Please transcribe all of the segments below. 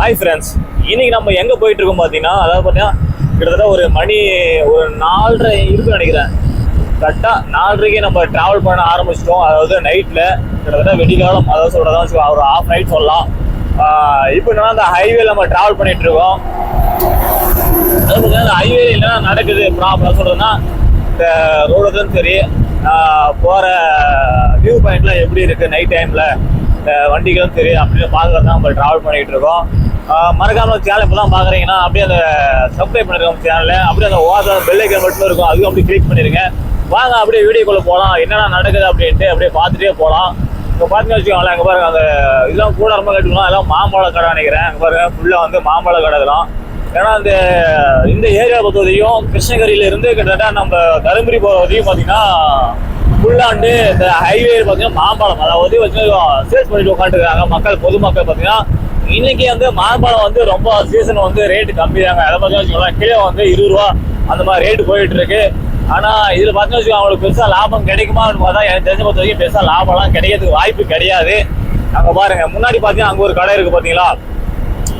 Hi friends இன்னைக்கு நம்ம எங்கே போயிட்டு இருக்கோம் பார்த்தீங்கன்னா அதாவது பார்த்தீங்கன்னா கிட்டத்தட்ட ஒரு மணி ஒரு நாலரை இருக்குன்னு நினைக்கிறேன். கரெக்டாக நாலரைக்கு நம்ம ட்ராவல் பண்ண ஆரம்பிச்சிட்டோம். அதாவது நைட்டில் கிட்டத்தட்ட வெடிகாலம் அதாவது சொல்கிறதா வச்சுக்கோ ஒரு ஆஃப் நைட் சொல்லலாம். இப்போ என்னன்னா அந்த ஹைவே நம்ம ட்ராவல் பண்ணிட்டு இருக்கோம். அந்த ஹைவே என்ன நடக்குது ப்ராப்ளம் சொல்கிறதுன்னா இந்த ரோடுக்கும் சரி போகிற வியூ பாயிண்ட்லாம் எப்படி இருக்குது நைட் டைமில் வண்டிகளும் சரி அப்படின்னு பார்க்கறது தான் நம்ம ட்ராவல் பண்ணிகிட்டு இருக்கோம். மறக்காமல் சேனல் இப்போ தான் பார்க்குறீங்கன்னா அப்படியே அந்த சப்ஸ்கிரைப் பண்ணிருக்கோம் சேனலில் அப்படியே அந்த ஓசா பெல்லைக்கன் மட்டும் இருக்கும். அதுவும் அப்படியே கிளிக் பண்ணிருங்க. வாங்க அப்படியே வீடியோக்குள்ளே போகலாம் என்னென்ன நடக்குது அப்படின்ட்டு அப்படியே பார்த்துட்டே போகலாம் இப்போ பார்த்தீங்கன்னு வச்சுக்கோங்களேன் அங்கே பாருங்க அந்த இதெல்லாம் கூட ரொம்ப கேட்டுக்கலாம். எல்லாம் மாம்பழ கடை நினைக்கிறேன். அங்கே பாருங்க ஃபுல்லாக வந்து மாம்பழ கடை இதெல்லாம். ஏன்னா அந்த இந்த ஏரியா பொறுத்த கிருஷ்ணகிரியிலேருந்து கிருஷ்ணகிரியில இருந்து கிட்டத்தட்ட நம்ம தருமபுரி போகிற வரைக்கும் பார்த்தீங்கன்னா ஃபுல்லாண்டு இந்த ஹைவே பார்த்தீங்கன்னா மாம்பழம். அதாவது வச்சு சேல்ஸ் பண்ணிட்டு உட்காந்துருக்காங்க மக்கள் பொதுமக்கள் பார்த்தீங்கன்னா இன்னைக்கு வந்து மாம்பழம் வந்து ரொம்ப சீசன் வந்து ரேட்டு கம்மி தாங்க அதை பார்த்தா வச்சுக்கோங்களேன் கிலோ வந்து இருபது ரூபா அந்த மாதிரி ரேட்டு போயிட்டு இருக்கு. ஆனா இதுல பார்த்தீங்கன்னா வச்சுக்கோங்க, அவங்களுக்கு பெருசா லாபம் கிடைக்குமான்னு பார்த்தா எனக்கு தெரிஞ்ச பொறுத்த வரைக்கும் பெருசா லாபம்லாம் கிடைக்கிறதுக்கு வாய்ப்பு கிடையாது. அங்க பாருங்க முன்னாடி பாத்தீங்கன்னா அங்க ஒரு கடை இருக்கு பாத்தீங்களா?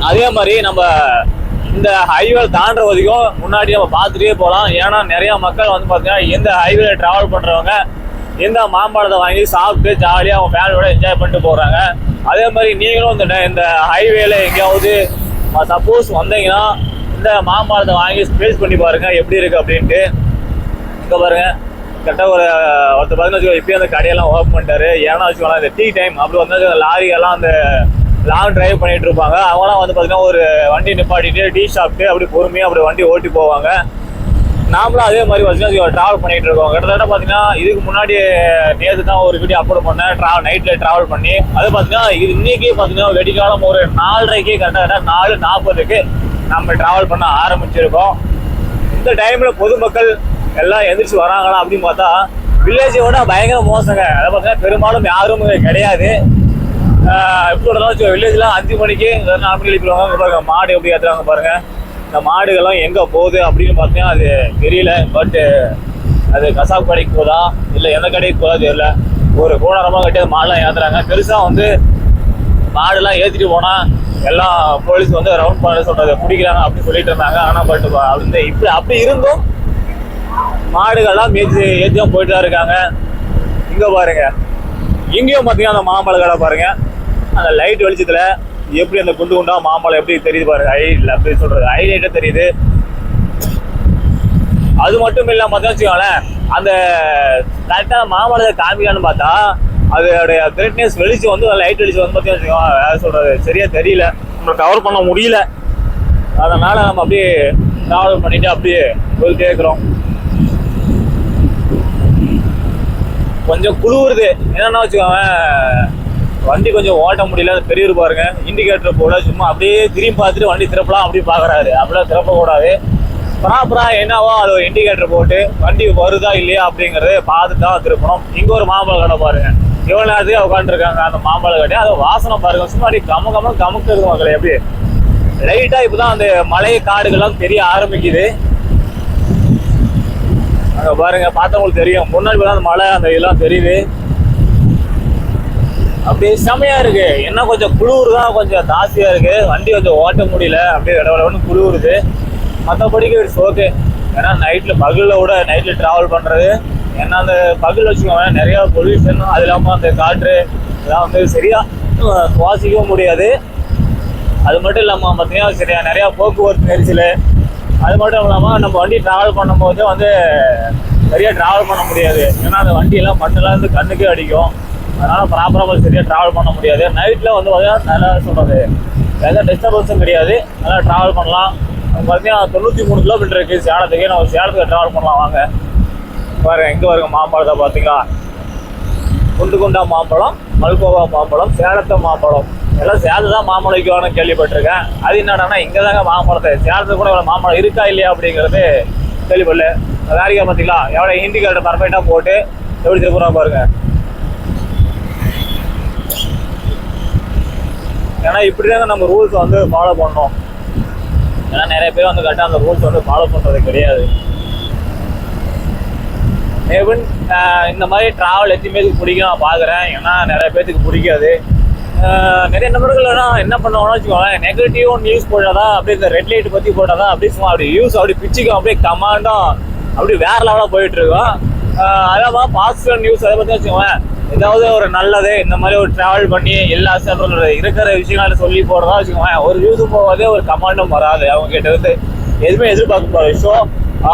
அதே மாதிரி நம்ம இந்த ஹைவே தாண்டுற வரைக்கும் முன்னாடி நம்ம பார்த்துட்டே போகலாம். ஏன்னா நிறைய மக்கள் வந்து பார்த்தீங்கன்னா எந்த ஹைவேல டிராவல் பண்றவங்க இந்த மாம்பழத்தை வாங்கி சாப்பிட்டு ஜாலியாக அவங்க ஃபேமிலியோட என்ஜாய் பண்ணிட்டு போகிறாங்க அதே மாதிரி நீங்களும் இந்த இந்த ஹைவேல எங்கேயாவது சப்போஸ் வந்தீங்கன்னா இந்த மாம்பழத்தை வாங்கி ஸ்பேஸ் பண்ணி பாருங்க எப்படி இருக்கு அப்படின்ட்டு. இங்கே பாருங்க. கரெக்டாக ஒரு ஒருத்தர் பார்த்தீங்கன்னா வச்சுக்கோ இப்பயே அந்த கடையெல்லாம் ஓப்பன் பண்ணிட்டாரு. ஏன்னா வச்சுக்கோங்க இந்த டீ டைம் அப்படி வந்து லாரியெல்லாம் அந்த லாங் டிரைவ் பண்ணிட்டு இருப்பாங்க. அவங்களாம் வந்து பார்த்தீங்கன்னா ஒரு வண்டி நிப்பாட்டிட்டு டீ சாப்பிட்டு அப்படி பொறுமையாக அப்படி வண்டி ஓட்டி போவாங்க. நாமளும் அதே மாதிரி பார்த்தீங்கன்னா ட்ராவல் பண்ணிட்டு இருக்கோம். கிட்டத்தட்ட பார்த்தீங்கன்னா இதுக்கு முன்னாடி நேற்று தான் ஒரு வீடியோ அப்லோட் பண்ணேன். ட்ராவல் நைட்டில் ட்ராவல் பண்ணி அது பார்த்தீங்கன்னா இது இன்றைக்கே பார்த்தீங்கன்னா வெடிக்காலம் ஒரு நாலரைக்கே கரெக்டாக நாலு நாற்பதுக்கு நம்ம ட்ராவல் பண்ண ஆரம்பிச்சிருக்கோம். இந்த டைமில் பொதுமக்கள் எல்லாம் எந்திரிச்சு வராங்களா அப்படின்னு பார்த்தா வில்லேஜை விட பயங்கர மோசங்க. அதை பார்த்தீங்கன்னா பெரும்பாலும் யாரும் கிடையாது. எப்படி வில்லேஜ்லாம் அஞ்சு மணிக்கு நாற்பது நாலு மணிக்கு எழுப்பிடுவாங்க. பாருங்க மாடு எப்படி ஏற்றுறாங்க பாருங்கள் இந்த மாடுகள்லாம் எங்கே போகுது அப்படின்னு பார்த்தீங்கன்னா அது தெரியல. பட்டு அது கசாப் கடைக்கு போதா? இல்லை எந்த கடைக்கு போதா தெரியல. ஒரு கோணரமாக கட்டி அந்த மாடுலாம் ஏற்றுறாங்க பெருசாக வந்து மாடுலாம் ஏற்றிட்டு போனால் எல்லாம் போலீஸ் வந்து ரவுண்ட் பண்ண சொல்கிறத பிடிக்கிறாங்க அப்படின்னு சொல்லிட்டு இருந்தாங்க. ஆனால் பட் வந்து இப்படி அப்படி இருந்தும் மாடுகள்லாம் மேய்ச்சி ஏற்றி தான் போயிட்டு தான் இருக்காங்க. இங்கே பாருங்க. இங்கேயும் பார்த்தீங்கன்னா அந்த மாம்பழ கடை பாருங்கள் அந்த லைட் வெளிச்சத்தில் எப்படி அந்த குண்டு குண்டா மாம்பழம் எப்படி தெரியுது பாரு? ஐ அப்படி சொல்றது. ஹைலைட்டா தெரியுது. அது மட்டும் இல்லாம பார்த்தா வச்சுக்கோங்களேன் அந்த கரெக்டாக மாம்பழத்தை காமிக்கலான்னு பார்த்தா அதோடைய கிரேட்னஸ் வெளிச்சம் வந்து லைட் வெளிச்சம் வந்து பார்த்தீங்கன்னா வச்சுக்கோங்க வேற சொல்றது? சரியாக தெரியல. நம்ம கவர் பண்ண முடியல. அதனால் நம்ம அப்படியே ட்ராவல் பண்ணிட்டு அப்படியே போயிட்டே இருக்கிறோம். கொஞ்சம் குளிருது. என்னென்னா வச்சுக்கோங்க வண்டி கொஞ்சம் ஓட்ட முடியல அது பெரியவர் பாருங்க. இண்டிகேட்டர் போட சும்மா அப்படியே திரும்பி பார்த்துட்டு வண்டி திறப்பலாம் அப்படி பார்க்குறாரு அப்படிலாம் திறப்பக்கூடாது ப்ராப்பராக என்னவோ அது ஒரு இண்டிகேட்டர் போட்டு வண்டி வருதா இல்லையா அப்படிங்கிறத பார்த்து தான் திருப்பணும். இங்கே ஒரு மாம்பழ கடை பாருங்க. இவ்வளோ நேரத்துக்கு உட்காந்துருக்காங்க அந்த மாம்பழ கடை அதை வாசனை பாருங்க. சும்மா அப்படி கம கம கமுக்கு இருக்கு மக்களே எப்படி இப்போ தான் அந்த மலை காடுகள்லாம் தெரிய ஆரம்பிக்குது. அங்கே பாருங்க பார்த்தவங்களுக்கு தெரியும். முன்னாடி தான் அந்த மலை அந்த இதெல்லாம் தெரியுது. அப்படியே செமையா இருக்கு. என்ன கொஞ்சம் குளிர் தான் கொஞ்சம் ஜாஸ்தியா இருக்கு. வண்டி கொஞ்சம் ஓட்ட முடியல. அப்படியே இடவடன்னு குளிருது. மற்றபடிக்கு இட்ஸ் ஓகே ஏன்னா நைட்டில் பகலில் விட நைட்டில் ட்ராவல் பண்ணுறது ஏன்னா அந்த பகல் வச்சுக்கோங்க நிறையா பொல்யூஷன் அது இல்லாமல் அந்த காற்று இதெல்லாம் வந்து சரியாக சுவாசிக்கவும் முடியாது. அது மட்டும் இல்லாமல் பார்த்தீங்கன்னா சரியா நிறையா போக்குவரத்து நெரிசல். அது மட்டும் இல்லாமல் நம்ம வண்டி ட்ராவல் பண்ணும்போது வந்து சரியாக ட்ராவல் பண்ண முடியாது. ஏன்னா அந்த வண்டியெல்லாம் மண்ணெல்லாம் வந்து கண்ணுக்கே அடிக்கும். அதனால் ப்ராப்பராக சரியாக ட்ராவல் பண்ண முடியாது. நைட்டில் வந்து பார்த்தீங்கன்னா நல்லா சொல்கிறது எந்த டிஸ்டர்பன்ஸும் கிடையாது. நல்லா ட்ராவல் பண்ணலாம். பார்த்தீங்கன்னா தொண்ணூற்றி மூணு கிலோமீட்டர் இருக்குது சேலத்துக்கு நம்ம சேலத்துக்கு ட்ராவல் பண்ணலாம். வாங்க. பாருங்க எங்கே வருங்க மாம்பழத்தை பார்த்தீங்களா? குண்டு குண்டா மாம்பழம் மல்கோவா மாம்பழம் சேலத்தை மாம்பழம். எல்லாம் சேலத்து தான் மாம்பழம் வைக்குவான்னு கேள்விப்பட்டிருக்கேன். அது என்னென்னா இங்கே தாங்க மாம்பழத்தை. சேலத்து கூட இவ்வளோ மாம்பழம் இருக்கா இல்லையா அப்படிங்கிறது கேள்விப்படல. வேலைக்கா பார்த்தீங்களா? எவ்வளோ இண்டிகேட்டர் பர்ஃபெக்டாக போட்டு எப்படி திருப்புறா பாருங்கள் ஏன்னா இப்படி தாங்க நம்ம ரூல்ஸ் வந்து ஃபாலோ பண்ணோம் ஏன்னா நிறைய பேர் வந்து கரெக்டாக அந்த ரூல்ஸ் வந்து ஃபாலோ பண்ணுறது கிடையாது. மேபன் இந்த மாதிரி ட்ராவல் எத்தனை பேருக்கு பிடிக்கும் நான் பார்க்குறேன் ஏன்னா நிறைய பேர்த்துக்கு பிடிக்காது. நிறைய நபர்கள்லாம் என்ன பண்ணுவாங்கன்னு வச்சுக்கோங்க நெகட்டிவ் நியூஸ் போட்டாதான் அப்படியே இந்த ரெட் லைட் பற்றி போட்டாதான் அப்படியே சும்மா அப்படி யூஸ் அப்படி பிச்சுக்கும் அப்படியே கமாண்டும் அப்படி வேற லெவலாக போயிட்டு இருக்கோம். அதான் பாசிட்டிவ் நியூஸ் அதை பற்றி வச்சுக்கோங்க ஏதாவது ஒரு நல்லது இந்த மாதிரி ஒரு ட்ராவல் பண்ணி எல்லா சேர்ந்த இருக்கிற விஷயங்கள சொல்லி போறதா வச்சுக்கோங்க ஒரு நியூஸ் போகாதே ஒரு கமாண்டும் வராது. அவங்க கிட்ட இருந்து எதுவுமே எதிர்பார்க்க போகிற விஷயம்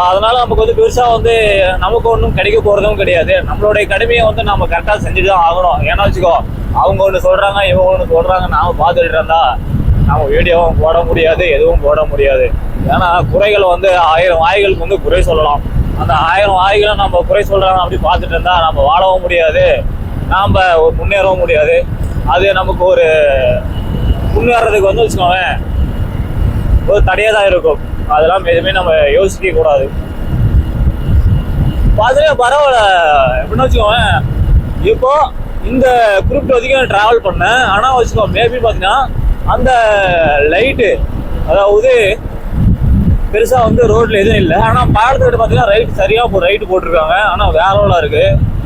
அதனால நமக்கு வந்து பெருசாக வந்து நமக்கு ஒன்றும் கிடைக்க போகிறதும் கிடையாது. நம்மளுடைய கடமையை வந்து நம்ம கரெக்டாக செஞ்சுட்டு தான் ஆகணும். ஏன்னா வச்சுக்கோ அவங்க ஒன்று சொல்கிறாங்க இவங்க ஒன்று சொல்கிறாங்க நாம் பார்த்துட்டு இருந்தா நம்ம வீடியோவும் போட முடியாது எதுவும் போட முடியாது. ஏன்னா குறைகள் வந்து ஆயிரம் வாய்களுக்கு வந்து குறை சொல்லலாம். அந்த ஆயிரம் வாய்களை நம்ம குறை சொல்கிறாங்க அப்படி பார்த்துட்டு இருந்தா நம்ம வாழவும் முடியாது. நாம் ஒரு முன்னேறவும் முடியாது. அது நமக்கு ஒரு முன்னேறதுக்கு வந்து வச்சுக்கோங்க ஒரு தடையாக தான் இருக்கும். அதெல்லாம் எதுவுமே நம்ம யோசிக்க கூடாது. பார்த்துட்டு பரவாயில்ல. எப்படின்னு வச்சுக்கோங்க இப்போ இந்த குறிப்பிட்ட வரைக்கும் நான் ட்ராவல் பண்ணேன். ஆனால் வச்சுக்கோ மேபி பார்த்தீங்கன்னா அந்த லைட்டு அதாவது பெருசாக வந்து ரோட்டில் எதுவும் இல்லை. ஆனால் பாலத்துக்கிட்ட பார்த்தீங்கன்னா ரைட் சரியாக இப்போ ரைட்டு போட்டிருக்காங்க. ஆனால் வேற லெவலாக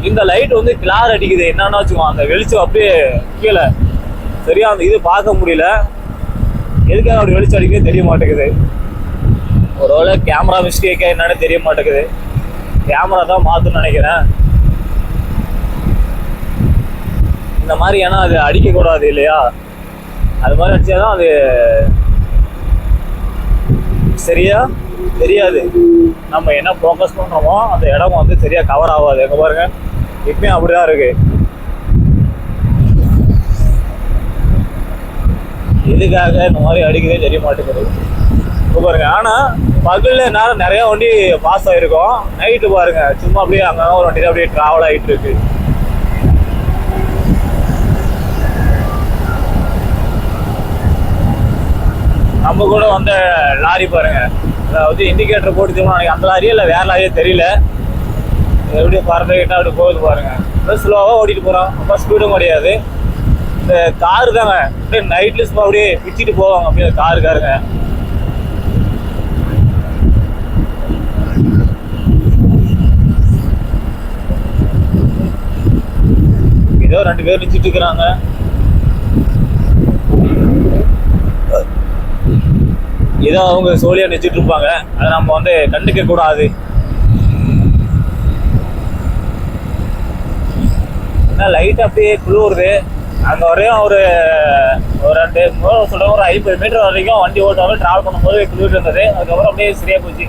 இந்த லைட் வந்து கிளார் அடிக்குது. என்னன்னா வச்சுக்கோ அந்த வெளிச்சம் அப்படியே கீழே. சரியா? அந்த இது பார்க்க முடியல. எதுக்காக அப்படி வெளிச்சம் அடிக்குது தெரிய மாட்டேங்குது. ஒருவேளை கேமரா மிஸ்டேக்கா என்னன்னு தெரிய மாட்டேங்குது. கேமரா தான் மாற்றணும்னு நினைக்கிறேன். இந்த மாதிரி ஏன்னா அது அடிக்கக்கூடாது இல்லையா? அது மாதிரி அடிச்சாதான் அது சரியாக தெரியாது. நம்ம என்ன ஃபோக்கஸ் பண்ணுறோமோ அந்த இடம் வந்து சரியா கவர் ஆகாது. எங்கே பாருங்க. இப்பயும் அப்படிதான் இருக்கு. எதுக்காக இந்த மாதிரி அடிக்கவே தெரிய மாட்டேங்குது. இப்போ பாருங்க. ஆனால் பகலில் நேரம் நிறையா வண்டி பாஸ் ஆகிருக்கும் நைட்டு பாருங்க. சும்மா அப்படியே அங்கே ஒரு வண்டி அப்படியே ட்ராவல் ஆகிட்டு இருக்குது நம்ம கூட வந்த லாரி பாருங்க. அதாவது இண்டிகேட்டர் போட்டு திரும்ப அந்த லாரியே இல்லை வேற லாரியே தெரியல. எப்படி பறந்துக்கிட்டா அப்படி போகுது பாருங்க. ஸ்லோவாக ஓடிட்டு போகிறோம் ரொம்ப ஸ்பீடும் கிடையாது. இந்த காரு தாங்க. அப்படியே நைட்ல சும்மா அப்படியே பிச்சுட்டு போவாங்க. அப்படியே காருக்காருங்க ஏதோ ரெண்டு பேர் நிச்சுட்டு இருக்கிறாங்க. ஏதோ அவங்க சோழியாக நிச்சுட்டு இருப்பாங்க. அதை நம்ம வந்து கண்டுக்க கூடாது. லைட் அப்படியே குளிருது. அங்க வரையும் ஒரு ஒரு ரெண்டு மூணு சொல்ல ஒரு ஐம்பது மீட்டர் வரைக்கும் வண்டி ஓட்டாமல் டிராவல் பண்ணும்போது குளிர் இருந்தது. அதுக்கப்புறம் அப்படியே சரியா போச்சு.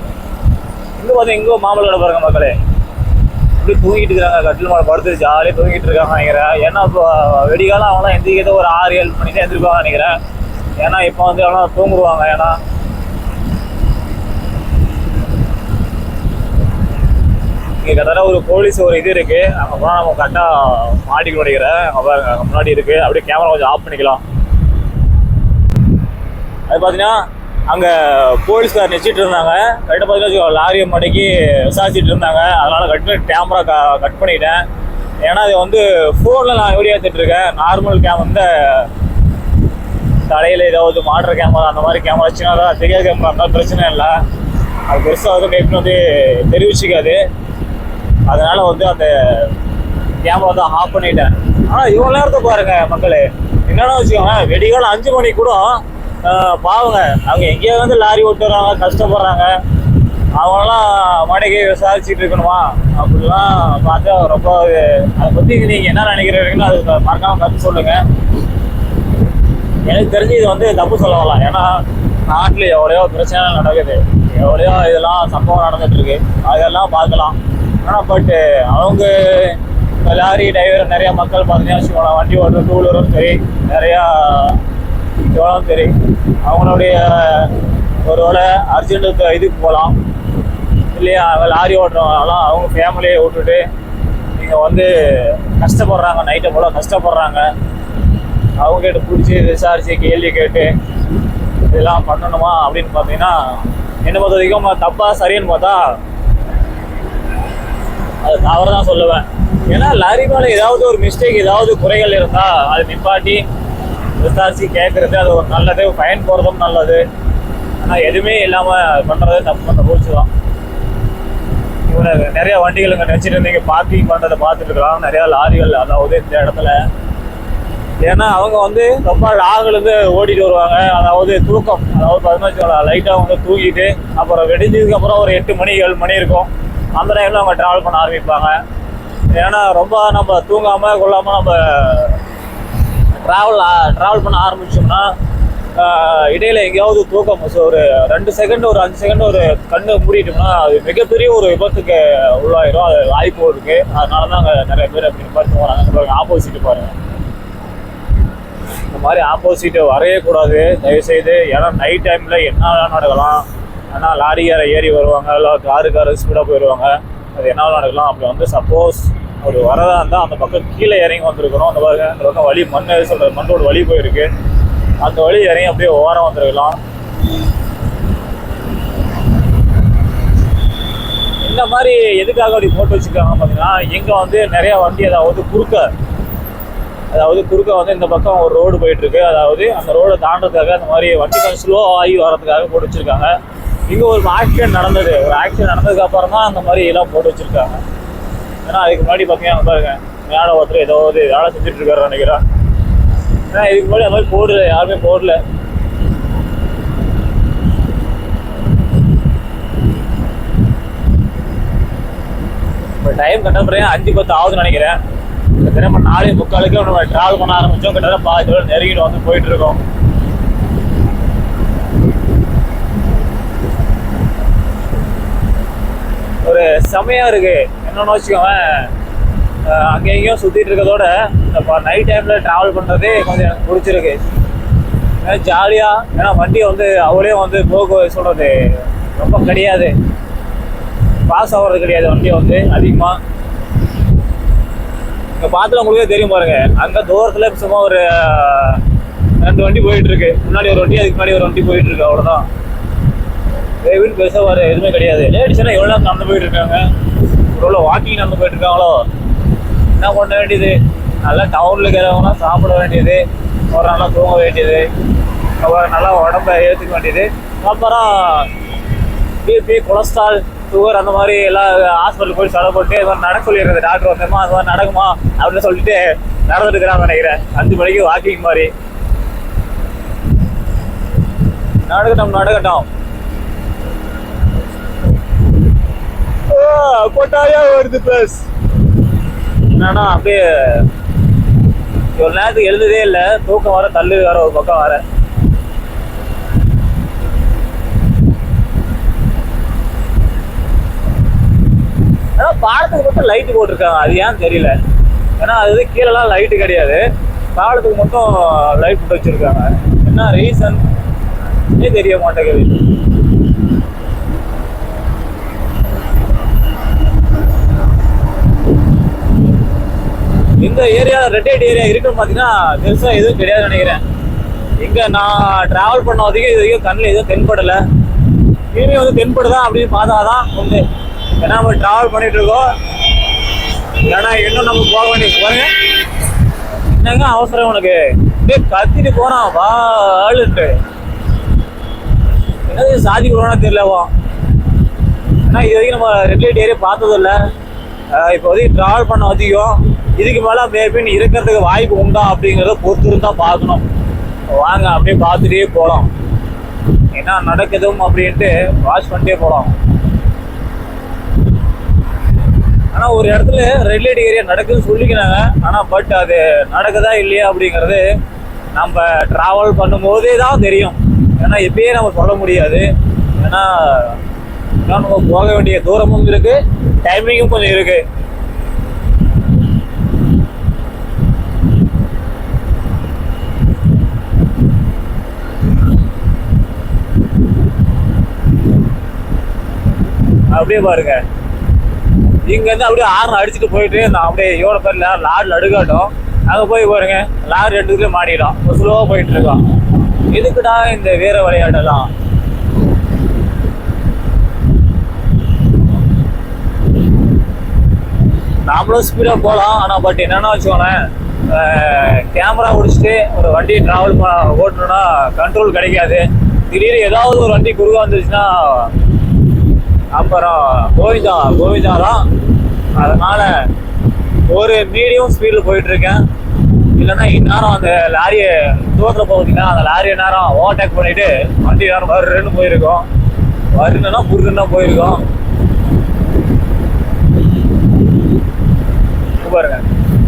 இங்கே பார்த்தா எங்கோ மாம்பழம் பாருங்க மக்களே. அப்படியே தூங்கிட்டு இருக்காங்க கட்டில் மேலே படுத்து ஜாலியாக தூங்கிட்டு இருக்காங்க நினைக்கிறேன். ஏன்னா இப்போ வெடிகாலம் அவங்களாம் எந்திரிக்கிறது ஒரு ஆறு ஏழு மணி தான் எந்திரிப்பாங்க நினைக்கிறேன். ஏன்னா இப்போ வந்து அவங்களாம் தூங்குருவாங்க ஏன்னா இங்கே கிட்டத்தட்ட ஒரு போலீஸ் ஒரு இது இருக்கு. அங்கே போனால் நம்ம கரெக்டாக மாட்டிக்க நினைக்கிறேன் அங்கே முன்னாடி இருக்கு. அப்படியே கேமரா கொஞ்சம் ஆஃப் பண்ணிக்கலாம். அது பார்த்தீங்கன்னா அங்கே போலீஸ்கார் நெச்சிட்டு இருந்தாங்க. கரெக்டாக பார்த்தீங்கன்னா லாரியை மடக்கி விசாரிச்சுட்டு இருந்தாங்க. அதனால் கட் கேமரா க கட் பண்ணிட்டேன். ஏன்னா இது வந்து ஃபோனில் நான் வீடியோ எடுத்துட்டு இருக்கேன். நார்மல் கேம் வந்து தலையில் ஏதாவது மாடுற கேமரா அந்த மாதிரி கேமரா சின்னதாக தெரியாத கேமரா இருந்தாலும் பிரச்சனை இல்லை. அது பெருசாக வந்து டைப் வந்து தெரிவிச்சுக்காது. அதனால வந்து அந்த கேமரா தான் ஆஃப் பண்ணிட்டேன். ஆனால் இவ்வளோ நேரத்தை பாருங்க மக்களே என்னன்னா வச்சுக்கோங்க வெடிகாலம் அஞ்சு மணிக்கு கூட பாவங்க. அவங்க எங்கேயோ வந்து லாரி ஓட்டுறாங்க கஷ்டப்படுறாங்க. அவங்களாம் மடைக்கு விசாரிச்சுட்டு இருக்கணுமா? அப்படிலாம் பார்த்தா ரொம்ப அதை பற்றி நீங்கள் என்ன நினைக்கிறீங்கன்னு அது மறக்காமல் கற்று சொல்லுங்கள் எனக்கு தெரிஞ்சு இது வந்து தப்பு சொல்ல வரலாம். ஏன்னா நாட்டில் எவ்வளையோ பிரச்சனை நடக்குது. எவ்வளையோ இதெல்லாம் சம்பவம் நடந்துட்டு இருக்கு. அதெல்லாம் பார்க்கலாம். ஆனால் பட்டு அவங்க லாரி டிரைவர் நிறைய மக்கள் பார்த்தீங்கன்னா வச்சுக்கோங்க வண்டி ஓட்டுற டூ வீலரும் சரி நிறையா எவ்வளோ சரி அவங்களுடைய ஒருவேளை அர்ஜென்ட்டுக்கு இதுக்கு போகலாம். இல்லையா அவங்க லாரி ஓட்டுறவங்கலாம் அவங்க ஃபேமிலியை விட்டுட்டு நீங்கள் வந்து கஷ்டப்படுறாங்க நைட்டை போல் கஷ்டப்படுறாங்க. அவங்ககிட்ட பிடிச்சி விசாரித்து கேள்வி கேட்டு இதெல்லாம் பண்ணணுமா அப்படின்னு பார்த்தீங்கன்னா என்ன பொறுத்த வரைக்கும் தப்பாக சரின்னு பார்த்தா அது தவறு தான் சொல்லுவேன். ஏன்னா லாரி மேலே ஏதாவது ஒரு மிஸ்டேக் ஏதாவது குறைகள் இருந்தால் அது நிப்பாட்டி விசாரிச்சு கேட்கறது அது ஒரு நல்லது பயன் போகிறதும் நல்லது. ஆனால் எதுவுமே இல்லாமல் பண்ணுறது தப்பு பண்ண போச்சு தான். இவரை நிறைய வண்டிகள் இங்கே நினச்சிட்டு இருந்தீங்க பார்க்கிங் பண்ணுறதை பார்த்துட்டுருக்கலாம் நிறையா லாரிகள் அதாவது இந்த இடத்துல. ஏன்னா அவங்க வந்து ரொம்ப லாங்கிலேருந்து ஓடிட்டு வருவாங்க. அதாவது தூக்கம். அதாவது பதினஞ்சு லைட்டாக வந்து தூங்கிட்டு அப்புறம் வெடிஞ்சதுக்கு அப்புறம் ஒரு எட்டு மணி ஏழு மணி இருக்கும். அந்த டைமில் அவங்க ட்ராவல் பண்ண ஆரம்பிப்பாங்க. ஏன்னா ரொம்ப நம்ம தூங்காமல் கொள்ளாமல் நம்ம ட்ராவல் ட்ராவல் பண்ண ஆரம்பித்தோம்னா இடையில் எங்கேயாவது தூக்கம் ஸோ ஒரு ரெண்டு செகண்ட் ஒரு அஞ்சு செகண்ட் ஒரு கண்ணு மூடிட்டோம்னா அது மிகப்பெரிய ஒரு விபத்துக்கு உள்ளாயிரும். அது வாய்ப்பு இருக்கு. அதனால தான் அங்கே நிறைய பேர் அப்படி நிப்பாட்டு போகிறாங்க ஆப்போசிட் பாருங்க இந்த மாதிரி ஆப்போசிட்டை வரையக்கூடாது. தயவுசெய்து ஏன்னா நைட் டைமில் என்ன நடக்கலாம்? ஆனால் லாரிக்கார ஏறி வருவாங்க இல்லை காருக்கார ஸ்பீடாக போயிடுவாங்க அது என்ன நடக்கலாம்? அப்படி வந்து சப்போஸ் ஒரு வரதாக இருந்தால் அந்த பக்கம் கீழே இறங்கி வந்திருக்கணும். அந்த பக்கம் அந்த பக்கம் வழி மண் சொல்கிற மண்ணோட வழி போயிருக்கு. அந்த வழி இறங்கி அப்படியே ஓரம் வந்திருக்கலாம். இந்த மாதிரி எதுக்காக அப்படி போட்டு வச்சுருக்காங்க பார்த்தீங்கன்னா இங்கே வந்து நிறையா வண்டி அதாவது குறுக்க அதாவது குறுக்க வந்து இந்த பக்கம் ஒரு ரோடு போயிட்டுருக்கு அதாவது அந்த ரோடை தாண்டதுக்காக அந்த மாதிரி வண்டி கொஞ்சம் ஸ்லோ ஆகி வரதுக்காக போட்டு வச்சிருக்காங்க. இங்கே ஒரு ஆக்சிடென்ட் நடந்தது. ஒரு ஆக்சிடென்ட் நடந்ததுக்கு அப்புறம் தான் அந்த மாதிரி எல்லாம் போட்டு வச்சுருக்காங்க. ஏன்னா அதுக்கு முன்னாடி பார்த்தீங்கன்னா பாருங்க மேலே ஒருத்தர் ஏதோ ஒரு வேலை செஞ்சுட்டு இருக்காரு நினைக்கிறேன். ஏன்னா இதுக்கு முன்னாடி அந்த மாதிரி போடல யாருமே போடல. இப்போ டைம் கட்ட அஞ்சு பத்து ஆகுதுன்னு நினைக்கிறேன். கிட்டத்தட்ட நம்ம நாலே முக்காலுக்கு நம்ம ட்ராவல் பண்ண ஆரம்பிச்சோம். கிட்டத்தட்ட பாதி நெருங்கிட்டு வந்து போயிட்டு இருக்கோம். ஒரு செமையா இருக்கு. என்னன்னு வச்சுக்கோங்க. அங்கேயும் எங்கேயும் சுத்திட்டு இருக்கதோட இந்த நைட் டைம்ல டிராவல் பண்றதே கொஞ்சம் எனக்கு பிடிச்சிருக்கு. ஏன்னா ஜாலியா ஏன்னா வண்டி வந்து அவளே வந்து போக சொல்றது ரொம்ப கிடையாது. பாஸ் ஆகிறது கிடையாது வண்டி வந்து அதிகமாக இங்க பார்த்துல உங்களுக்கே தெரியும் பாருங்க. அங்க தூரத்துல சும்மா ஒரு ரெண்டு வண்டி போயிட்டு இருக்கு. முன்னாடி ஒரு வண்டி அதுக்கு முன்னாடி ஒரு வண்டி போயிட்டு இருக்கு அவ்வளவுதான். வெயில் பெருசாக வர எதுவுமே கிடையாது. லேடிஸ்னா எவ்வளோ நடந்து போயிட்டு இருக்காங்க? எவ்வளோ வாக்கிங் நடந்து போயிட்டு இருக்காங்களோ? என்ன பண்ண வேண்டியது? நல்லா டவுனில் இருக்கிறவங்களாம் சாப்பிட வேண்டியது. ஒரு நல்லா தூங்க வேண்டியது. அப்புறம் நல்லா உடம்ப ஏற்றுக்க வேண்டியது. அப்புறம் பிபி கொலஸ்ட்ரால் சுகர் அந்த மாதிரி எல்லாம் ஹாஸ்பிட்டல் போய் செலவு போட்டு இது மாதிரி நடக்க சொல்லிடுறது. டாக்டர் வந்தோமா அது மாதிரி நடக்குமா? அப்படின்னு சொல்லிட்டு நடந்துட்டு நினைக்கிறேன். அஞ்சு மணிக்கு வாக்கிங் மாதிரி. நடக்கட்டும் நடக்கட்டும். கொட்டாயா வருது ப்ளஸ் என்னன்னா அப்படியே ஒரு நேரத்துக்கு எழுதுதே இல்லை. தூக்கம் வர தள்ளு வேற ஒரு பக்கம் வர. ஆனா பாலத்துக்கு மட்டும் லைட்டு போட்டிருக்காங்க. அது ஏன் தெரியல. ஏன்னா அது வந்து கீழெல்லாம் லைட்டு கிடையாது. பாலத்துக்கு மட்டும் லைட் போட்டு வச்சிருக்காங்க. என்ன ரீசன் தெரிய மாட்டேங்குது? இந்த ஏரியா ரெட் ஏரியா இருக்குன்னு பார்த்தீங்கன்னா பெருசாக எதுவும் கிடையாதுன்னு நினைக்கிறேன். இங்கே நான் ட்ராவல் பண்ண வரைக்கும் இது வரைக்கும் கண்ணில் எதுவும் தென்படலை. இனிமே வந்து தென்படுதா அப்படின்னு பார்த்தா தான் உண்டு ஏன்னா நம்ம ட்ராவல் பண்ணிட்டு இருக்கோம். ஏன்னா இன்னும் நம்ம போக வேண்டியது பாருங்க. என்னங்க அவசரம் உனக்கு? அப்படியே கத்திட்டு போறான் வா ஆளுட்டு என்னது சாதி கொரோனா தெரியலவா? ஏன்னா இது வரைக்கும் நம்ம ரெட் லைட் ஏரியா பார்த்ததும் இல்லை. இப்போதைக்கு ட்ராவல் பண்ண அதிகம் இதுக்கு மேலே மேற்பின் இருக்கிறதுக்கு வாய்ப்பு உண்டா அப்படிங்கிறத பொறுத்து பார்க்கணும். வாங்க அப்படியே பார்த்துட்டே போகலாம் என்ன நடக்குதும் அப்படின்ட்டு வாட்ச் பண்ணிட்டே போகலாம் ஆனால் ஒரு இடத்துல ரெட் லைட் ஏரியா நடக்குதுன்னு சொல்லிக்கிறாங்க. ஆனால் பட் அது நடக்குதா இல்லையா அப்படிங்கிறது நம்ம ட்ராவல் பண்ணும்போதே தான் தெரியும். ஏன்னா எப்பயே நம்ம சொல்ல முடியாது. ஏன்னா நம்ம போக வேண்டிய தூரமும் இருக்குது டைமிங்கும் கொஞ்சம் இருக்குது அப்படியே பாருங்க. இங்க இருந்து அப்படியே ஆறு அடிச்சுட்டு போயிட்டு நான் அப்படியே எவ்வளோ பேர் லாரில் அடுக்காட்டும். அங்கே போய் பாருங்க லாரி ரெண்டுக்குள்ளே மாட்டிடும் ஸ்லோவாக போயிட்டு இருக்கோம். எதுக்குடா இந்த வீர விளையாட்டெல்லாம் நாமளும் ஸ்பீடாக போகலாம் ஆனால் பட் என்னென்னா வச்சுக்கோங்களேன் கேமரா பிடிச்சிட்டு ஒரு வண்டி ட்ராவல் ஓட்டணும்னா கண்ட்ரோல் கிடைக்காது. திடீர்னு ஏதாவது ஒரு வண்டி குறுக்க வந்துச்சுன்னா அப்புறம் கோவிந்தா கோவிந்தா தான். அதனால் ஒரு மீடியம் ஸ்பீடில் போயிட்டுருக்கேன். இல்லைன்னா இந்நேரம் அந்த லாரியை தூரத்தில் போகுதுன்னா அந்த லாரியை நேரம் ஓவர்டேக் பண்ணிவிட்டு வண்டி நேரம் வருன்னு போயிருக்கோம். வருன்னா புருக்குன்னா போயிருக்கோம். பாருங்க.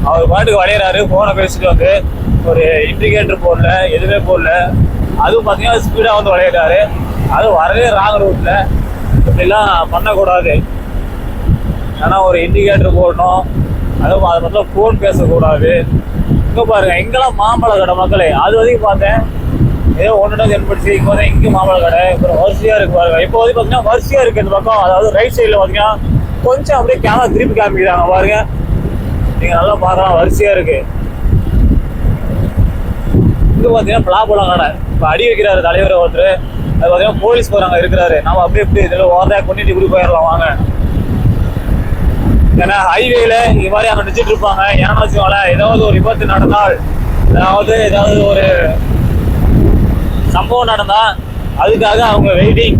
அவர் பாட்டுக்கு வளையிறாரு ஃபோனை பேசிட்டு வந்து ஒரு இண்டிகேட்டர் போடல எதுவுமே போடல. அதுவும் பார்த்தீங்கன்னா ஸ்பீடாக வந்து வளையிறாரு. அது வரவே ராங் ரூட்டில் இப்படிலாம் பண்ணக்கூடாது. ஏன்னா ஒரு இண்டிகேட்டர் போடணும். அதுவும் அது மட்டும் ஃபோன் பேசக்கூடாது. இங்கே பாருங்க எங்கெல்லாம் மாம்பழ கடை மக்களே. அது வரைக்கும் பார்த்தேன். ஏதோ ஒன்று தென்படுத்தி இங்கே வந்து இங்கே மாம்பழ கடை. இப்போ வரிசையாக இருக்கு பாருங்க. இப்போ வந்து பார்த்தீங்கன்னா வரிசையாக இருக்குது இந்த பக்கம். அதாவது ரைட் சைடில் பார்த்தீங்கன்னா கொஞ்சம் அப்படியே கேமரா திருப்பி காமிக்கிறாங்க பாருங்க. நீங்கள் நல்லா பார்க்கலாம் வரிசையாக இருக்குது இது பார்த்தீங்கன்னா பலாப்பழம் கடை. இப்போ அடி வைக்கிறாரு தலைவர் ஒருத்தர். அது பார்த்தீங்கன்னா போலீஸ் போகிறாங்க இருக்கிறாரு. நம்ம அப்படியே எப்படி இதில் ஓவர்டேக் பண்ணிட்டு இப்படி போயிடலாம் வாங்க. ஏன்னா ஹைவேல இது மாதிரி அங்கே நிச்சுட்டு இருப்பாங்க. ஏன்னா வச்சுக்கோங்களேன் ஏதாவது ஒரு விபத்து நடந்தால் அதாவது ஏதாவது ஒரு சம்பவம் நடந்தா அதுக்காக அவங்க வெயிட்டிங்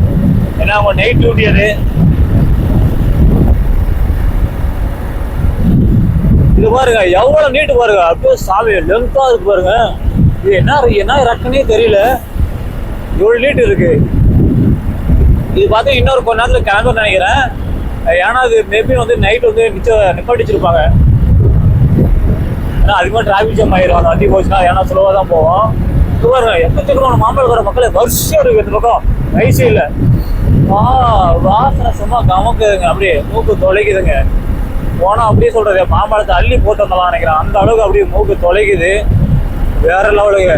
ஏன்னா அவங்க நைட் டியூட்டி அது. இது பாருங்க எவ்வளவு நீட்டு பாருங்க. அப்படியே சாமி லென்த்தா இருக்கு பாருங்க. இது என்ன என்ன ரக்கனே தெரியல. ஏழு நீட் இருக்கு. இது பார்த்து இன்னொரு கொஞ்ச நேரத்தில் கிளம்ப நினைக்கிறேன். ஏன்னா அது மேபி வந்து நைட் வந்து நிச்ச நிப்பாட்டிச்சிருப்பாங்க. ஏன்னா அதிகமாக டிராஃபிக் ஜாம் ஆயிரும். அந்த வண்டி போச்சுன்னா ஏன்னா ஸ்லோவாக தான் போவோம். இது எக்கச்சக்கமான மாம்பழம் கடை வருஷம் இருக்கு இந்த பக்கம். ரைட் இல்லை. ஆ வாசனை சும்மா கமக்குதுங்க. அப்படியே மூக்கு தொலைக்குதுங்க. போனால் அப்படியே சொல்றது மாம்பழத்தை அள்ளி போட்டு வந்தலாம் நினைக்கிறேன். அந்த அளவுக்கு அப்படியே மூக்கு தொலைக்குது. வேற லெவலுங்க.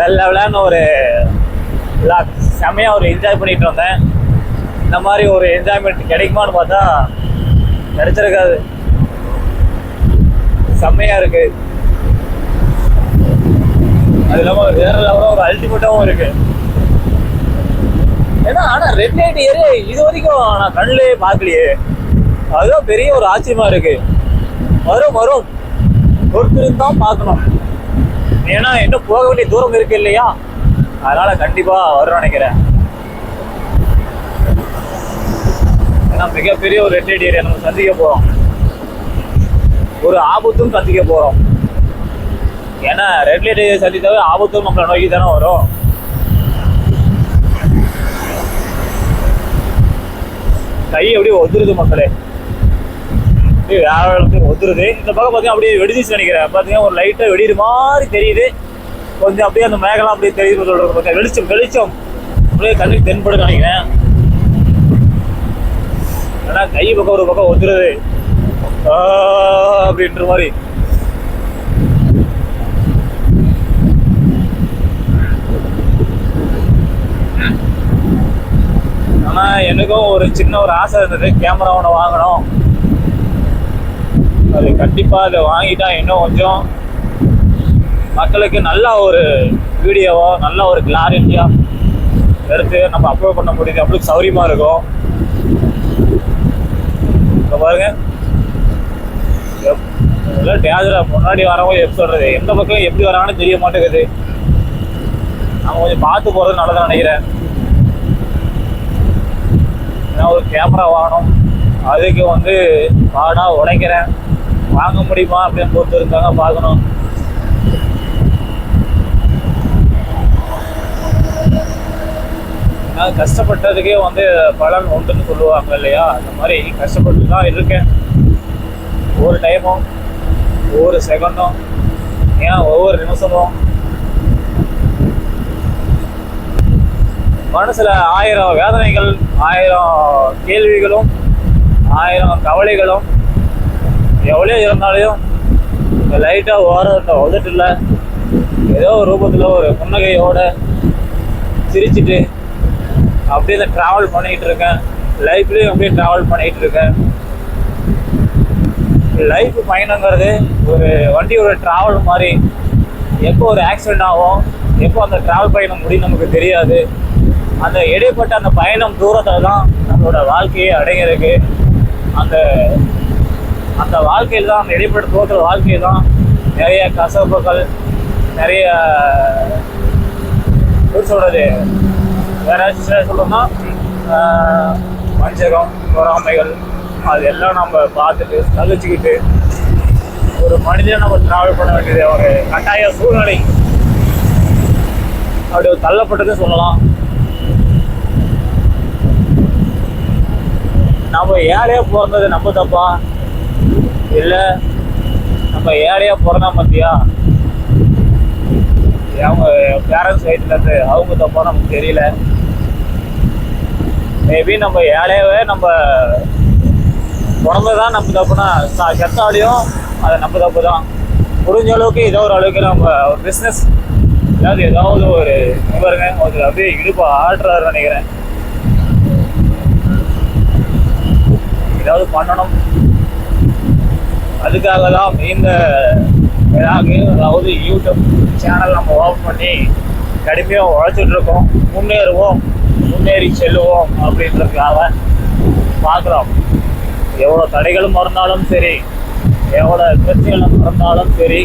வேற லெவலான ஒரு vlog. செமையாக ஒரு என்ஜாய் பண்ணிட்டு வந்தேன். இந்த மாதிரி ஒரு என்ஜாய்மெண்ட் கிடைக்குமான்னு பார்த்தா கிடைச்சிருக்காது. செம்மையாக இருக்கு. அது இல்லாமல் வேற லெவலாக ஒரு அல்டிமேட்டாகவும் இருக்குது ஏன்னா ஆனால் ரெட் லைட் ஏறி இது வரைக்கும் நான் கண்ணிலே பார்க்கலையே. அதுதான் பெரிய ஒரு ஆச்சரியமா இருக்கு. வரும் வரும். ஒருத்தர் தான் பார்க்கணும். ஏன்னா இன்னும் போக வேண்டிய தூரம் இருக்கு இல்லையா? அதனால கண்டிப்பா வரும் நினைக்கிறேன். ஏன்னா மிகப்பெரிய ஒரு ரெட்லைட் ஏரியா நம்ம சந்திக்க போறோம். ஒரு ஆபத்தும் சந்திக்க போறோம். ஏன்னா ரெட் லைட் ஏரியா சந்தித்தாவே ஆபத்தும் நம்மளை நோக்கி தானே வரும். கை எப்படி ஒதுருது மக்களே? வேற இடத்துக்கு இந்த பக்கம் பார்த்தீங்கன்னா அப்படியே வெடிச்சிச்சு நினைக்கிறேன். பார்த்தீங்கன்னா ஒரு லைட்டாக வெடிடு மாதிரி தெரியுது. கொஞ்சம் அப்படியே அந்த மேகலாம் அப்படியே தெரியுது சொல்கிறது பார்த்தா வெளிச்சம் வெளிச்சம். அப்படியே கண்ணுக்கு தென்படுது நினைக்கிறேன். ஏன்னா கை பக்கம் ஒரு பக்கம் ஒத்துருது அப்படின்ற மாதிரி. ஆனால் எனக்கும் ஒரு சின்ன ஒரு ஆசை இருந்தது. கேமரா ஒன்று வாங்கணும். அது கண்டிப்பாக அதை வாங்கிட்டா இன்னும் கொஞ்சம் மக்களுக்கு நல்ல ஒரு வீடியோவோ நல்ல ஒரு கிளாரிட்டியாக எடுத்து நம்ம அப்லோட் பண்ண முடியுது. நம்மளுக்கு சௌரியமாக இருக்கும். இப்போ பாருங்க. எப்- இதெல்லாம் டேஜரா முன்னாடி வரவங்க எப்படி சொல்கிறது எந்த பக்கம் எப்படி வராங்கன்னு தெரிய மாட்டேங்குது. நம்ம கொஞ்சம் பார்த்து போகிறது நல்லதாக நினைக்கிறேன். நான் ஒரு கேமரா வாங்கணும். அதுக்கு வந்து பாடாக உழைக்கிறேன் வாங்க முடியுமா அப்படின்னு பொறுத்து இருக்காங்க பார்க்கணும். நான் கஷ்டப்பட்டதுக்கே வந்து பலன் உண்டுன்னு சொல்லுவாங்க இல்லையா? அந்த மாதிரி கஷ்டப்பட்டு தான் இருக்கேன். ஒவ்வொரு டைமும் ஒவ்வொரு செகண்டும் ஏன் ஒவ்வொரு நிமிஷமும்? மனசில் ஆயிரம் வேதனைகள் ஆயிரம் கேள்விகளும் ஆயிரம் கவலைகளும் எவ்வளோ இருந்தாலும் லைட்டாக ஓரத்தை உதட்டில் ஏதோ ஒரு ரூபத்தில் ஒரு புன்னகையோட சிரிச்சிட்டு அப்படியே இந்த ட்ராவல் பண்ணிகிட்டு இருக்கேன். லைஃப்லேயும் அப்படியே ட்ராவல் பண்ணிகிட்டு இருக்கேன். லைஃப் பயணங்கிறது ஒரு வண்டியோட ட்ராவல் மாதிரி எப்போ ஒரு ஆக்சிடென்ட் ஆகும் எப்போ அந்த ட்ராவல் பயணம் முடியும் நமக்கு தெரியாது. அந்த இடைப்பட்ட அந்த பயணம் தூரத்தில் தான் நம்மளோட வாழ்க்கையே அடங்கியிருக்கு அந்த அந்த வாழ்க்கையில் தான் அந்த இடைப்பட்ட தூரத்தில் வாழ்க்கையில் தான் நிறைய கசப்புகள் நிறைய எப்படி சொல்கிறது வேற சொல்லணும்னா ஆஹ், வஞ்சகம் பொறாமைகள் அது எல்லாம் நம்ம பார்த்துட்டு சகிச்சுக்கிட்டு ஒரு மனிதன் நம்ம டிராவல் பண்ண வேண்டியது ஒரு கட்டாய சூழ்நிலை. அப்படி ஒரு தள்ளப்பட்டது சொல்லலாம். நம்ம ஏழையா பிறந்தது நம்ம தப்பா? இல்லை நம்ம ஏழையாக பிறந்தா பார்த்தியா அவங்க பேரண்ட்ஸ் வயிற்றுலேருந்து அவங்க தப்பா நமக்கு தெரியல. மேபி நம்ம ஏழையாகவே நம்ம பிறந்ததான் நம்ம தப்புனா செத்தாலையும் அது நம்ம தப்பு தான் முடிஞ்ச அளவுக்கு ஏதோ ஒரு அளவுக்கு நம்ம ஒரு பிஸ்னஸ் ஏதாவது ஏதாவது ஒரு இவருங்க ஒருத்தர் ஒரு அப்படியே இடுப்பு ஆடுறாரு நினைக்கிறேன். ஏதாவது பண்ணணும். அதுக்காக தான் இந்த ஏதாவது அதாவது யூடியூப் சேனல் நம்ம ஓப்பன் பண்ணி கடுமையாக உழைச்சிட்டு இருக்கோம் முன்னேறுவோம் முன்னேறி செல்லுவோம் அப்படின்றதுக்காக பார்க்குறோம். எவ்வளோ தடைகளும் மறந்தாலும் சரி எவ்வளோ பிரச்சனைகளும் மறந்தாலும் சரி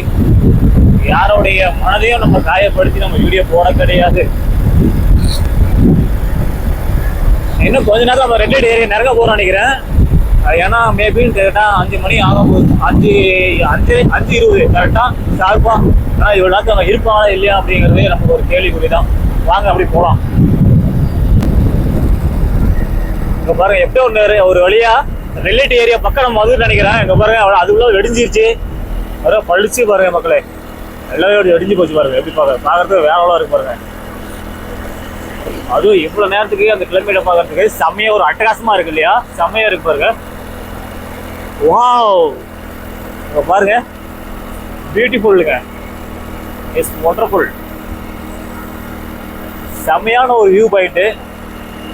யாருடைய மனதையும் நம்ம காயப்படுத்தி நம்ம வீடியோ போட கிடையாது. இன்னும் கொஞ்ச நேரம் நம்ம ரெண்டு ஏரியா நெருங்க போகிறோம் நினைக்கிறேன். ஏன்னா மேபின்னு கேட்டால் அஞ்சு மணி ஆகும் போது அஞ்சு அஞ்சு அஞ்சு இருபது கரெக்டாக ஷார்ப்பாக ஆனால் இவ்வளோ நேரத்தில் அவங்க இருப்பாங்களா இல்லையா அப்படிங்கிறதே நமக்கு ஒரு கேள்விக்குறி தான் வாங்க அப்படி போகலாம் இங்க பாருங்க எப்படி ஒன்று ஒரு வழியா ரிலேட்டிவ் ஏரியா பக்கம் நம்ம வந்து நினைக்கிறேன். இங்கே பாருங்க அவ்வளோ அதுக்குள்ள வெடிஞ்சிருச்சு. வர பழிச்சு பாருங்க மக்களே. எல்லாமே அப்படி வெடிஞ்சு போச்சு பாருங்க எப்படி பாருங்க பார்க்கறதுக்கு வேற இருக்கு பாருங்க. அதுவும் இவ்வளோ நேரத்துக்கு அந்த கிளைமேட்டை பார்க்கறதுக்கு செம்மையாக ஒரு அட்டகாசமா இருக்கு இல்லையா? செம்மையாக இருக்கு பாருங்க. வாவ் பாருங்க. பியூட்டிஃபுல்லுங்க இட்ஸ் ஒண்டர்ஃபுல் செம்மையான ஒரு வியூ பாயிண்ட்டு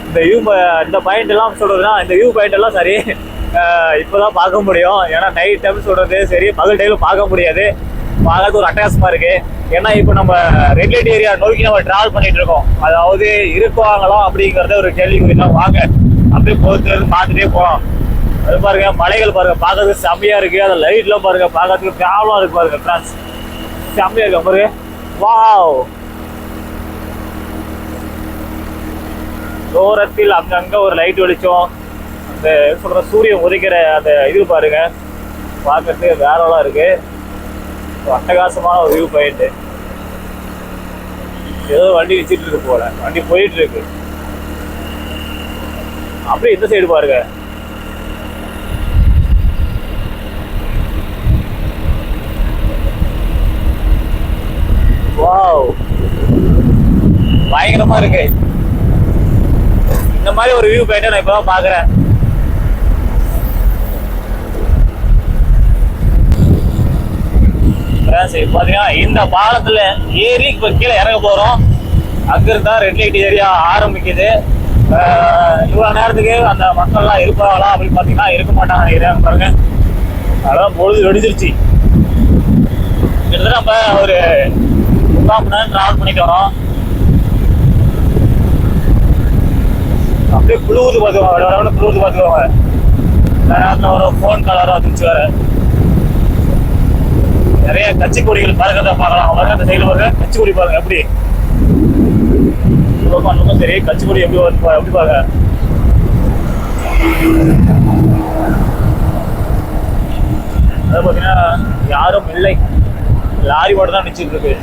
இந்த வியூ இந்த பாயிண்ட் எல்லாம் சொல்றதுன்னா இந்த வியூ பாயிண்ட் எல்லாம் சரி இப்போதான் பார்க்க முடியும். ஏன்னா நைட் டைம் சொல்றது சரி பகல் டைம்ல பார்க்க முடியாது. பார்க்கறது ஒரு அட்டகாசமா இருக்கு. ஏன்னா இப்போ நம்ம ரெகுலேட் ஏரியா நோக்கி நம்ம டிராவல் பண்ணிட்டு இருக்கோம். அதாவது இருக்குவாங்களோ அப்படிங்கறத ஒரு கேள்விக்குறி தான் வாங்க அப்படியே போட்டு பார்த்துட்டே போகலாம் அது பாருங்க மலைகள் பாருங்க பார்க்கறதுக்கு செம்மையா இருக்கு. அந்த லைட்லாம் பாருங்க பார்க்கறதுக்கு ப்ராப்ளம் இருக்கு பாருங்க ஃப்ரெண்ட்ஸ் செம்மையா இருக்கு பாருங்க. வாவ் தூரத்தில் அங்கங்க ஒரு லைட் வெளிச்சம். அந்த சொல்ற சூரியன் உதைக்கிற அந்த இது பாருங்க. பார்க்கறதுக்கு வேறலாம் இருக்கு. அட்டகாசமான ஒரு வியூ பாயிண்ட் ஏதோ வண்டி வச்சுட்டு இருக்கு போல. வண்டி போயிட்டு இருக்கு. அப்படியே இந்த சைடு பாருங்க. வாவ் பயங்கரமா இருக்கு. இந்த மாதிரி ஒரு வியூ பாயிண்ட் நான் இப்பதான் பாக்குறேன். பாத்தீங்கன்னா இந்த பாலத்துல ஏறி இப்ப கீழே இறங்க போறோம். அங்க இருந்தா ரெட் லைட் ஏரியா ஆரம்பிக்குது. இவ்வளவு நேரத்துக்கு அந்த மக்கள்லாம் இருப்பாங்களா அப்படின்னு பாத்தீங்கன்னா இருக்க மாட்டாங்க நினைக்கிறேன். பாருங்க. அதான் பொழுது வெடிச்சிருச்சு கிட்டத்தட்ட நம்ம ஒரு முக்கால் மணி நேரம் டிராவல் பண்ணிட்டு வரோம் அப்படியே குளிர்ந்து பார்த்துக்கோங்க வர வர குளிர்ந்து பார்த்துக்கோங்க. நேரத்தில் ஒரு ஃபோன் கலராக வந்துச்சு வர நிறைய கட்சி கொடிகள் பறக்கிறத பார்க்கலாம். பாருங்க அந்த சைடில் பாருங்க கட்சி கொடி பாருங்க எப்படி? இந்த சரி கட்சி கொடி எப்படி வருது எப்படி பாருங்க அது பார்த்தீங்கன்னா யாரும் இல்லை. லாரி மட்டும் தான் நிச்சிட்டு இருக்கு.